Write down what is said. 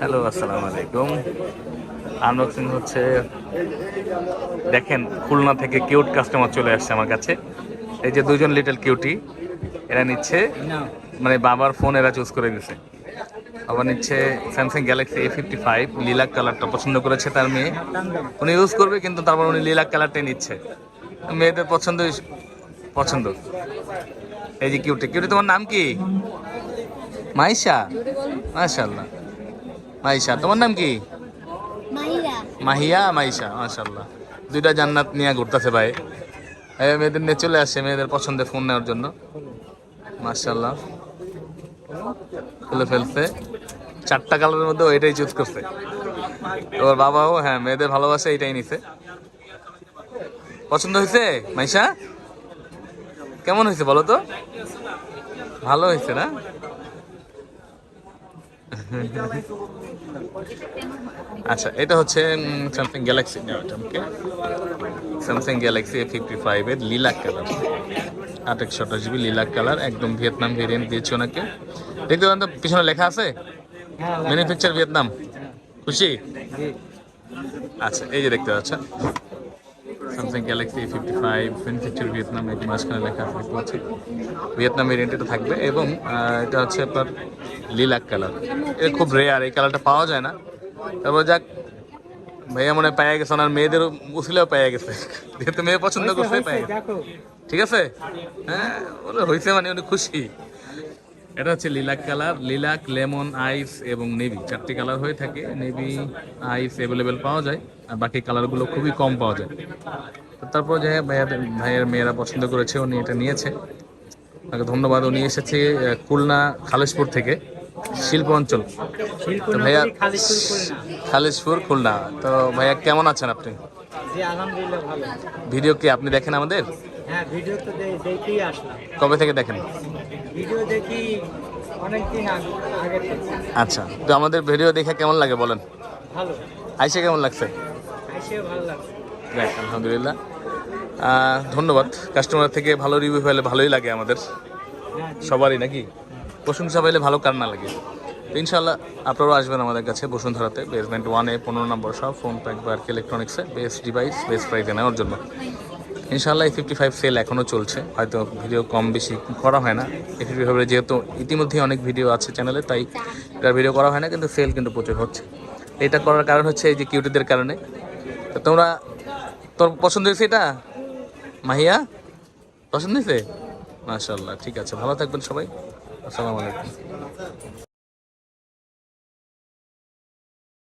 Hello, আসসালামু আলাইকুম। Unboxing হচ্ছে, দেখেন, খুলনা থেকে কিউট কাস্টমার চলে আসছে আমার কাছে। এই যে দুজন লিটল কিউটি এরা নিচ্ছে মানে বাবার ফোন এরা চুজ করে দিছে। আবার নিচ্ছে Samsung Galaxy A fifty five lilac কালারটা পছন্দ করেছে তার মেয়ে। উনি ইউজ করবে, কিন্তু তারপর উনি লিলাক কালারটাই নিচ্ছে। মেয়েদের পছন্দ পছন্দ। এই যে কিউটি কিউটি তোমার নাম কি? মাইশা? মাশাল্লাহ মাইশা তোমার নাম কি? মাহিয়া। মাইশা মাশাল্লাহ দুইটা জান্নাত নিয়ে ঘুরতেছে ভাই। হ্যাঁ মেয়েদের নিয়ে চলে আসছে মেয়েদের পছন্দের ফোন নেওয়ার জন্য। মাশাল্লাহ খুলে ফেলছে। চারটা কালারের মধ্যে এটাই চুজ করছে। ওর বাবাও হ্যাঁ মেয়েদের ভালোবাসে এইটাই নিছে। পছন্দ হয়েছে মাইশা? কেমন হয়েছে বলো তো? ভালো হয়েছে না? আচ্ছা এটা হচ্ছে Samsung Galaxy okay Samsung Galaxy A fifty ফাইভের লিলাক কালার আট একশো আঠাশ জিবি লিলাক কালার একদম ভিয়েতনাম ভেরিয়েন্ট দিয়েছে ওনাকে। দেখতে পারেন তো পিছনে লেখা আছে? ম্যানুফ্যাকচার ভিয়েতনাম খুশি? আচ্ছা এই যে দেখতে পাচ্ছেন। Samsung Galaxy fifty five manufacture Vietnam এই যে মাঝখানে লেখা দেখতে পাচ্ছি ভিয়েতনাম ভেরিয়েন্ট এটা থাকবে এবং এটা হচ্ছে আপনার লিলাক কালার এটা খুব রেয়ার এই কালারটা পাওয়া যায় না। তারপর যাক ভাইয়া মনে পাইয়া গেছে ওনার মেয়েদের উছিলেও পাইয়া গেছে। যেহেতু মেয়ে পছন্দ করছে পাইয়া গেছে। ঠিক আছে? হ্যাঁ হয়েছে মানে উনি খুশি। এটা হচ্ছে lilac colour lilac lemon ice এবং নেভি চারটি কালার হয়ে থাকে নেভি আইস অ্যাভেলেবেল পাওয়া যায় আর বাকি কালারগুলো খুবই কম পাওয়া যায়। তো তারপর যে ভাইয়া ভাইয়ের মেয়েরা পছন্দ করেছে উনি এটা নিয়েছে। তাকে ধন্যবাদ উনি এসেছে খুলনা খালেশপুর থেকে শিল্প অঞ্চল। ভাইয়া খালেশপুর খুলনা। তো ভাইয়া কেমন আছেন আপনি? ভিডিও কি আপনি দেখেন আমাদের? হ্যাঁ কবে থেকে দেখেন? ভিডিও দেখি অনেকদিন আগে আচ্ছা তো আমাদের ভিডিও দেখে কেমন লাগে বলেন? ভালো। আইসে কেমন লাগছে? ভালো আলহামদুলিল্লাহ। ধন্যবাদ। কাস্টমার থেকে ভালো রিভিউ পেলে ভালোই লাগে আমাদের। সবারই নাকি? প্রশংসা পাইলে ভালো কার না লাগে। তো ইনশাল্লাহ আপনারাও আসবেন আমাদের কাছে বসুন্ধরাতে। বেসমেন্ট ওয়ানে পনেরো নম্বর সব ফোন প্যাক বা ইলেকট্রনিক্সে বেস্ট ডিভাইস বেস্ট প্রাইসে নেওয়ার জন্য। ইনশাল্লাহ এই ফিফটি ফাইভ সেল এখনও চলছে। হয়তো ভিডিও কম বেশি করা হয় না। এই ফিফটি ফাইভের যেহেতু ইতিমধ্যেই অনেক ভিডিও আছে চ্যানেলে তাই এটা ভিডিও করা হয় না, কিন্তু সেল কিন্তু প্রচুর হচ্ছে। এটা করার কারণ হচ্ছে এই যে কিউটিদের কারণে। তো তোমরা, তোর পছন্দ হয়েছে এটা? মাহিয়া, পছন্দ হয়েছে? মাশাল্লাহ ঠিক আছে, ভালো থাকবেন সবাই। আসসালামু আলাইকুম।